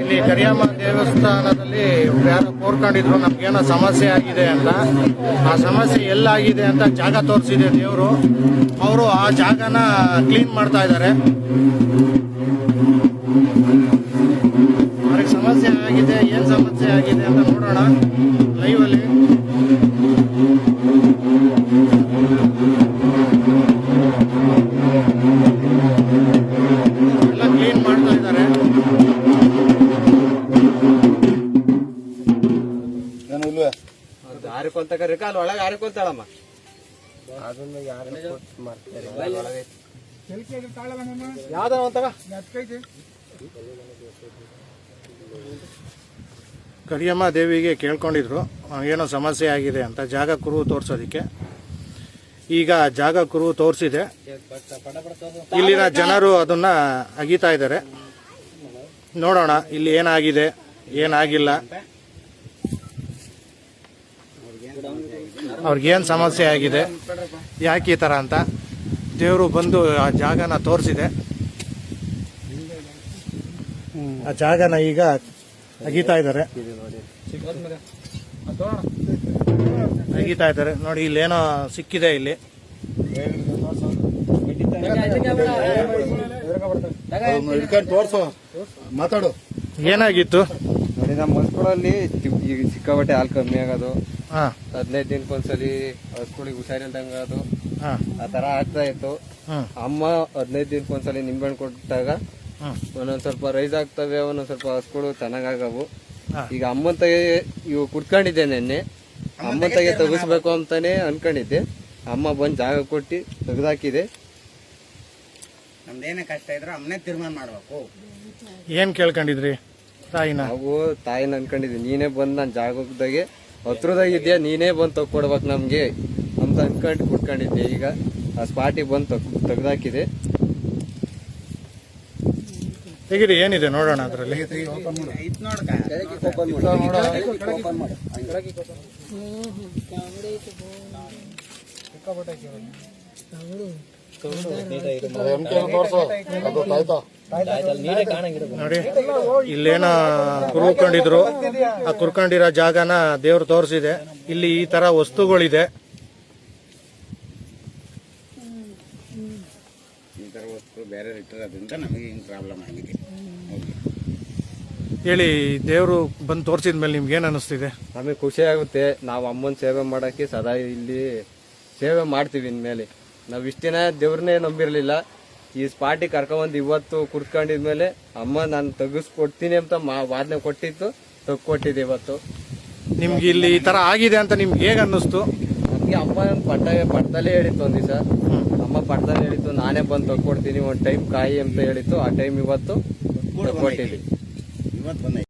ಇಲ್ಲಿ ಕರಿಯಮ್ಮ ದೇವಸ್ಥಾನದಲ್ಲಿ ಯಾರೋ ಕೋರ್ಕೊಂಡಿದ್ರು, ನಮ್ಗೇನೋ ಸಮಸ್ಯೆ ಆಗಿದೆ ಅಂತ. ಆ ಸಮಸ್ಯೆ ಎಲ್ಲಾಗಿದೆ ಅಂತ ಜಾಗ ತೋರಿಸಿದೆ ದೇವರು. ಅವರು ಆ ಜಾಗನ ಕ್ಲೀನ್ ಮಾಡ್ತಾ ಇದ್ದಾರೆ. ಅವ್ರಿಗೆ ಸಮಸ್ಯೆ ಆಗಿದೆ, ಏನ್ ಸಮಸ್ಯೆ ಆಗಿದೆ ಅಂತ ನೋಡೋಣ. ಲೈವ್ ಕ್ಲೀನ್ ಮಾಡ್ತಾ ಇದ್ದಾರೆ? ಹಾರಿಕೊಂತಕ ಅಲ್ಲಿ ಒಳಗೆ ಹಾರಿಕೊಂತಾಳಮ್ಮ ಯಾವ್ದಾರ ಒಂತಾಗ ಕರಿಯಮ್ಮ ದೇವಿಗೆ ಕೇಳ್ಕೊಂಡಿದ್ರು ಏನೋ ಸಮಸ್ಯೆ ಆಗಿದೆ ಅಂತ ಜಾಗ ಕುರು ತೋರ್ಸೋದಿಕ್ಕೆ. ಈಗ ಜಾಗ ಕುರು ತೋರಿಸಿದೆ. ಇಲ್ಲಿನ ಜನರು ಅದನ್ನ ಅಗೀತಾ ಇದ್ದಾರೆ. ನೋಡೋಣ, ಇಲ್ಲಿ ಏನಾಗಿದೆ, ಏನಾಗಿಲ್ಲ. ಅವ್ರಿಗೇನು ಸಮಸ್ಯೆ ಆಗಿದೆ, ಯಾಕೆ ಈ ಥರ ಅಂತ. ದೇವರು ಬಂದು ಆ ಜಾಗನ ತೋರಿಸಿದೆ. ಆ ಜಾಗನ ಈಗ ಅಗೀತಾ ಇದ್ದಾರೆ. ಅಗಿತಾ ಇದ್ದಾರೆ. ನೋಡಿ ಇಲ್ಲಿ ಏನೋ ಸಿಕ್ಕಿದೆ ಇಲ್ಲಿ. ಹಿಡ್ಕೊಂಡು ತೋರ್ಸು. ಮಾತಾಡು. ಏನಾಗಿತ್ತು? ನೋಡಿ ನಮ್ಮ ಮಸ್ಕುಳಲ್ಲಿ ಈಗ ಸಿಕ್ಕಾಪಟ್ಟೆ ಹಾಲು ಕಮ್ಮಿ ಆಗೋದು. ಹಾ. ಹದಿನೈದು ದಿನಕ್ಕೊಂದ್ಸಲಿ ಹಸ್ಗಳಿಗೆ ಹುಷಾರಿಲ್ದಂಗ ಅದು ಹಾ. ಆ ತರ ಆಗ್ತಾ ಇತ್ತು. ಅಮ್ಮ ಹದಿನೈದು ದಿನಕ್ಕೊಂದ್ಸಲಿ ನಿಂಬೆಹಣ್ಣು ಕೊಟ್ಟಾಗ ಹ್ಮ್. ಒಂದೊಂದ್ ಸ್ವಲ್ಪ ರೈಸ್ ಆಗ್ತವೆ ಒಂದೊಂದ್ ಸ್ವಲ್ಪ ಹಸ್ಗಳು ಚೆನ್ನಾಗಾಗವು. ಈಗ ಅಮ್ಮಂತ ತಗೆ ಇವು ಕುಟ್ಕೊಂಡಿದ್ದೆ ನೆನ್ನೆ. ಅಮ್ಮನ್ ತಗೆ ತೆಗಿಸ್ಬೇಕು ಅಂತಾನೆ ಅನ್ಕೊಂಡಿದ್ದೆ. ಅಮ್ಮ ಬಂದು ಜಾಗ ಕೊಟ್ಟು ತೆಗ್ದಾಕಿದೆ. ನಮ್ದೇನೇ ಕಷ್ಟ ಇದ್ರು ಅಮ್ಮನೇ ತೀರ್ಮಾನ ಮಾಡ್ಬೇಕು. ಏನ್ ಕೇಳ್ಕೊಂಡಿದ್ರಿ ತಾಯಿನ? ನಾವು ತಾಯಿನ ಅನ್ಕೊಂಡಿದ್ವಿ ನೀನೇ ಬಂದು ನಾನು ಜಾಗದಾಗೆ. ಹತ್ರದಾಗಿದ್ಯಾ ನೀನೇ ಬಂದು ತಗೊಡ್ಬೇಕು ನಮ್ಗೆ ಅಂತ ಅನ್ಕೊಂಡು ಕುಟ್ಕೊಂಡಿದ್ದೆ ಈಗ ಆ ಸ್ಪಾಟಿಗೆ ಬಂದು ತೆಗ್ದಾಕಿದೆ. ತೆಗಿರಿ ಏನಿದೆ ನೋಡೋಣ ಅದರಲ್ಲಿ? ನೋಡಿ, ಇಲ್ಲೇನ ಕುರ್ಕೊಂಡಿದ್ರು ಆ ಕುರ್ಕೊಂಡಿರೋ ಜಾಗನ ದೇವ್ರು ತೋರಿಸಿದೆ. ಇಲ್ಲಿ ಈ ತರ ವಸ್ತುಗಳಿದೆ. ಈ ತರ ವಸ್ತು ಬೇರೆ ಇಟ್ಟಿರೋದ್ರಿಂದ ನಮಗೆ ಹಿಂಗ್ ಪ್ರಾಬ್ಲಮ್ ಆಗಿದೆ. ಹೇಳಿ ದೇವರು ಬಂದು ತೋರಿಸಿದ್ಮೇಲೆ ನಿಮ್ಗೆ ಏನು ಅನಿಸ್ತಿದೆ? ನಮಗೆ ಖುಷಿ ಆಗುತ್ತೆ. ನಾವು ಅಮ್ಮನ ಸೇವೆ ಮಾಡೋಕ್ಕೆ ಸದಾ ಇಲ್ಲಿ ಸೇವೆ ಮಾಡ್ತೀವಿ ಇನ್ಮೇಲೆ. ನಾವು ಇಷ್ಟು ದಿನ ದೇವ್ರನ್ನೇ ನಂಬಿರಲಿಲ್ಲ. ಈ ಸ್ಪಾಟಿ ಕರ್ಕೊಂಬಂದು ಇವತ್ತು ಕುಡ್ಕೊಂಡಿದ್ಮೇಲೆ ಅಮ್ಮ ನಾನು ತೆಗಿಸ್ಕೊಡ್ತೀನಿ ಅಂತ ಮಾ ವಾದನೆ ಕೊಟ್ಟಿತ್ತು ತೆಗ್ಕೊಟ್ಟಿದ್ದೆ ಇವತ್ತು. ನಿಮ್ಗೆ ಇಲ್ಲಿ ಈ ತರ ಆಗಿದೆ ಅಂತ ನಿಮ್ಗೆ ಹೇಗೆ ಅನ್ನಿಸ್ತು ನಮಗೆ ಅಮ್ಮ ಪಟ್ಟ ಪಟ್ಟದಲ್ಲೇ ಹೇಳಿತ್ತು ಒಂದು ದಿವಸ ಅಮ್ಮ ಪಟ್ಟದಲ್ಲಿ ಹೇಳಿತ್ತು ನಾನೇ ಬಂದು ತಗೊಡ್ತೀನಿ ಒಂದ್ ಟೈಮ್ ಕಾಯಿ ಅಂತ ಹೇಳಿತ್ತು. ಆ ಟೈಮ್ ಇವತ್ತು ತಗೊಟ್ಟಿದ್ವಿ